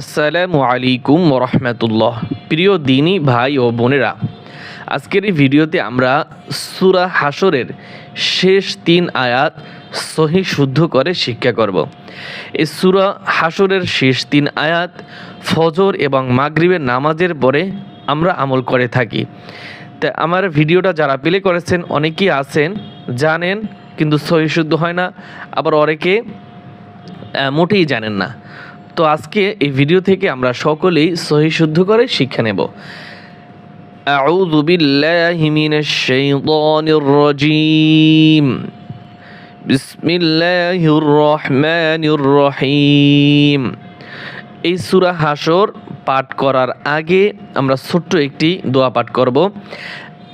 আসসালামু আলাইকুম রহমতুল্লাহ প্রিয় দিনী ভাই ও বোনেরা, আজকের এই ভিডিওতে আমরা সুরা হাসরের শেষ তিন আয়াত সহি শুদ্ধ করে শিক্ষা করব। এই সুরা হাসরের শেষ তিন আয়াত ফজর এবং মাগরিবের নামাজের পরে আমরা আমল করে থাকি। তা আমার ভিডিওটা যারা প্লে করেছেন, অনেকেই আছেন, জানেন, কিন্তু সহি শুদ্ধ হয় না। আবার অনেকে মোটেই জানেন না। তো আজকে এই ভিডিও থেকে আমরা সকলেই সহি শুদ্ধ করে শিক্ষা নেব أعوذ بالله من الشيطان الرجيم بسم الله الرحمن الرحيم এই সূরা হাসর পাঠ করার আগে আমরা ছোট্ট একটি দোয়া পাঠ করব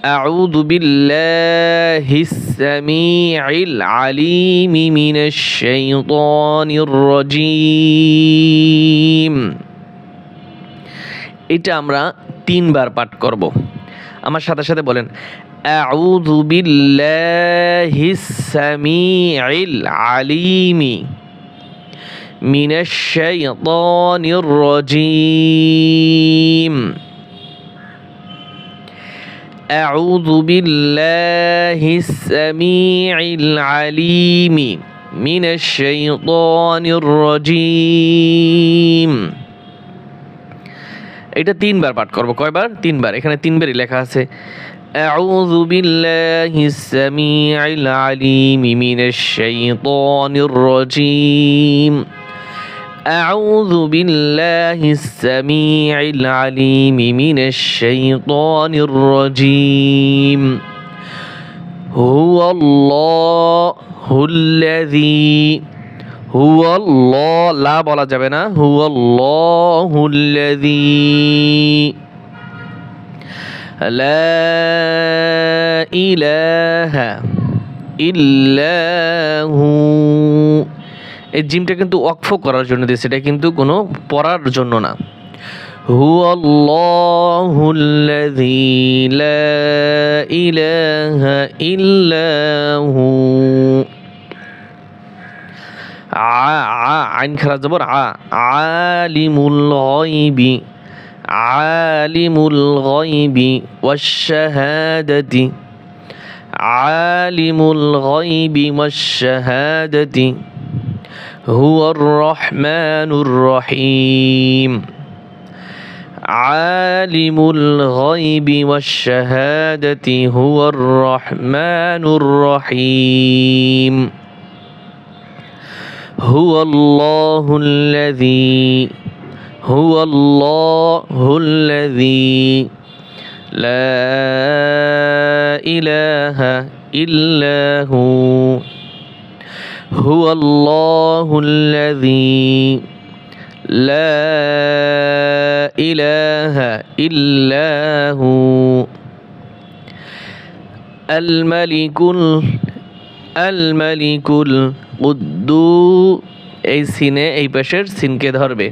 أعوذ بالله السميع العليم من الشيطان الرجيم এটা আমরা তিনবার পাঠ করব আমার সাথে সাথে বলেন أعوذ بالله السميع العليم من الشيطان الرجيم أعوذ بالله السميع العليم من الشيطان الرجيم এটা তিনবার পাঠ করব কয়বার তিনবার এখানে তিনবারই লেখা আছে أعوذ بالله السميع العليم من الشيطان الرجيم أعوذ بالله السميع العليم من الشيطان الرجيم. هو الله الذي هو الله. لا بلا جبنا هو الله الذي لا إله إلا هو. এই জিমটা কিন্তু ওয়াকফ করার জন্য দিয়েছে এটা কিন্তু কোনো পড়ার জন্য না هو الله الذي لا إله إلا هو ع- ع- عين خلاص زبر ع- عالم الغيب عالم الغيب والشهادة عالم الغيب والشهادة هو الرحمن الرحيم. عالم الغيب والشهادة هو الرحمن الرحيم. هو الله الذي هو الله الذي لا إله إلا هو. هو الله الذي لا إله إلا هو الملك ال- الملك القدو এই সিনে এই পাশের সিনকে ধরবে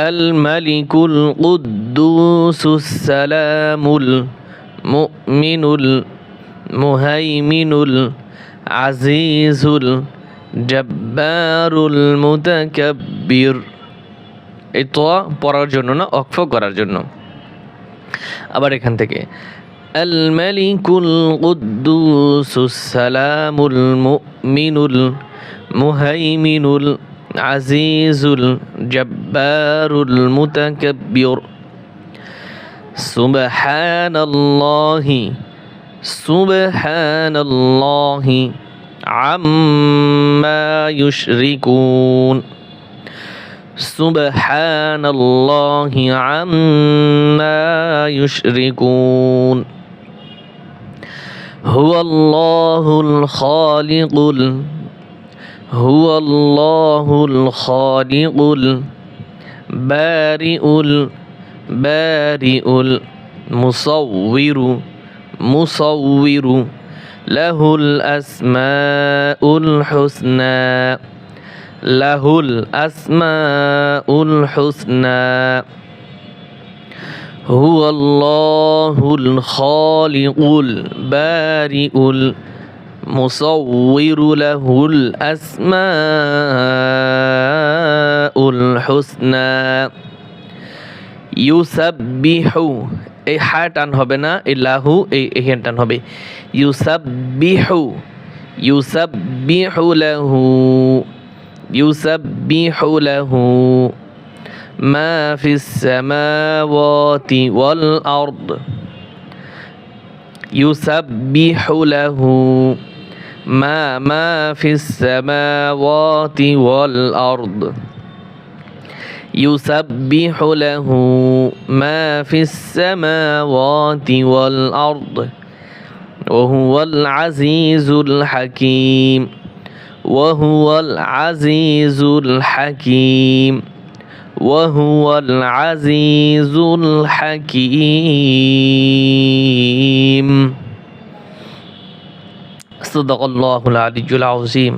الملك القدوس السلام المؤمن المهيمن العزيز الجبار المتكبر এই তো পড়ার জন্য না অক্ষ করার জন্য আবার এখান থেকে الملك القدوس السلام المؤمن المهيمن العزيز الجبار المتكبر. سبحان الله سبحان الله عما يشركون. سبحان الله عما يشركون. هو الله الخالق ال- هو الله الخالق البارئ البارئ المصور مصور له الأسماء الحسنى له الأسماء الحسنى هو الله الخالق البارئ المصور له الأسماء الحسنى ইউসাব্বিহু এই হা টান হবে না এই লাহু এই এখান টান হবে ইউসাব্বিহু ইউসাব্বিহু লাহু ইউসাব্বিহু লাহু ما في السماوات والأرض يسبح له ما ما في السماوات والأرض يسبح له ما في السماوات والأرض وهو العزيز الحكيم وهو العزيز الحكيم وهو العزيز الحكيم আস্তদাকাল্লাহুল আলিজুল আউজিম